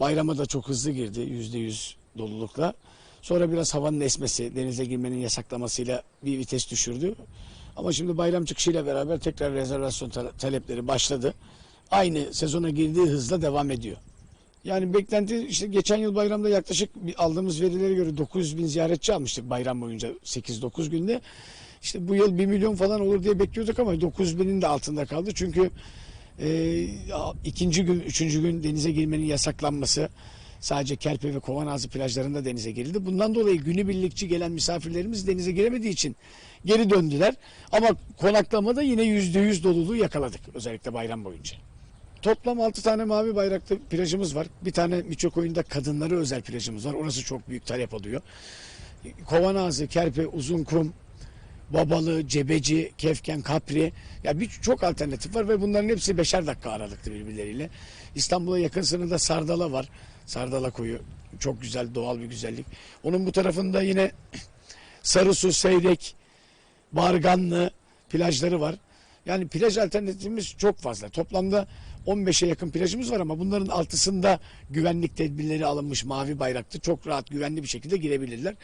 Bayrama da çok hızlı girdi yüzde yüz dolulukla. Sonra biraz havanın esmesi, denize girmenin yasaklamasıyla bir vites düşürdü. Ama şimdi bayram çıkışıyla beraber tekrar rezervasyon tale- talepleri başladı. Aynı sezona girdiği hızla devam ediyor. Yani beklenti işte geçen yıl bayramda yaklaşık aldığımız verilere göre 900 bin ziyaretçi almıştık bayram boyunca 8-9 günde. İşte bu yıl 1 milyon falan olur diye bekliyorduk ama 900 binin de altında kaldı. Çünkü e, ikinci gün, üçüncü gün denize girmenin yasaklanması sadece Kerpe ve Kovanazı plajlarında denize girildi. Bundan dolayı günübirlikçi gelen misafirlerimiz denize giremediği için geri döndüler. Ama konaklamada yine yüzde yüz doluluğu yakaladık özellikle bayram boyunca. Toplam 6 tane mavi bayraklı plajımız var. Bir tane Miçokoyun'da kadınları özel plajımız var. Orası çok büyük talep alıyor. Kovanazı, Kerpe, Uzunkum, Babalı, Cebeci, Kefken, Kapri. Ya bir çok alternatif var ve bunların hepsi beşer dakika aralıklı birbirleriyle. İstanbul'a yakın sınırda Sardala var. Sardala koyu. Çok güzel doğal bir güzellik. Onun bu tarafında yine Sarısu, Seyrek, Barganlı plajları var. Yani plaj alternatifimiz çok fazla. Toplamda 15'e yakın plajımız var ama bunların altısında güvenlik tedbirleri alınmış mavi bayraklı çok rahat güvenli bir şekilde girebilirler.